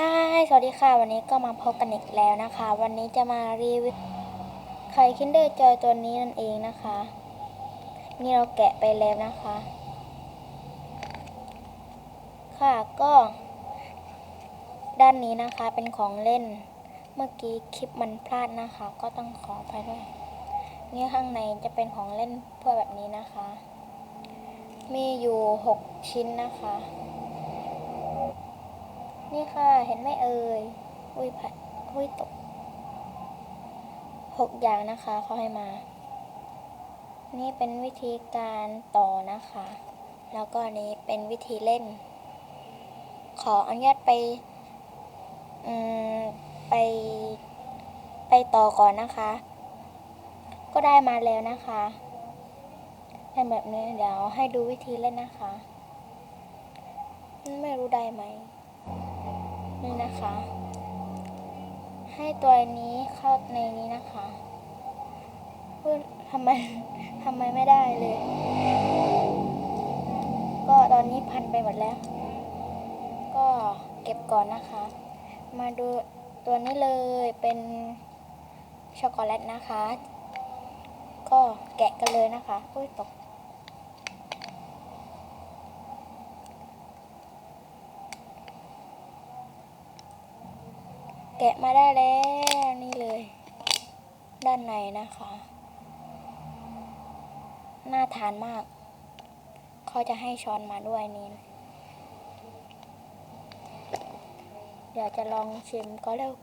ฮายสวัสดีค่ะ วันนี้ก็มาพบกันอีกแล้วนะคะ วันนี้จะมารีวิวไข่คินเดอร์จอยตัวนี้นั่นเองนะคะ นี่เราแกะไปแล้วนะคะ ค่ะก็ ด้านนี้นะคะเป็นของเล่น เมื่อกี้คลิปมันพลาดนะคะ ก็ต้องขออภัยด้วยนี่ข้างในจะเป็นของเล่นเพื่อแบบนี้นะคะ มีอยู่ 6 ชิ้นนะคะ นี่ค่ะ เห็นไหมเอ่ยอุ้ยผัดอุ้ยตกหกอย่างนะคะเขาให้มา นี่เป็นวิธีการต่อนะคะ แล้วก็อันนี้เป็นวิธีเล่น ขออนุญาตไปอืมไปไปต่อก่อนนะคะ ก็ได้มาแล้วนะคะเป็นแบบนี้เดี๋ยวให้ดูวิธีเล่นนะคะ ไม่รู้ได้ไหม นี่นะคะ ให้ตัวนี้เข้าในนี้นะคะพื่อทำไมทำไมไม่ได้เลย ก็ตอนนี้พันไปหมดแล้ว ก็เก็บก่อนนะคะ มาดูตัวนี้เลยเป็นช็อกโกแลตนะคะ ก็แกะกันเลยนะคะอุ้ยตก กะมาได้แล้วนี่เลย ด้านในนะคะ น่าทานมาก เขาจะให้ช้อนมาด้วยนี่เดี๋ยวจะลองชิมก็แล้ว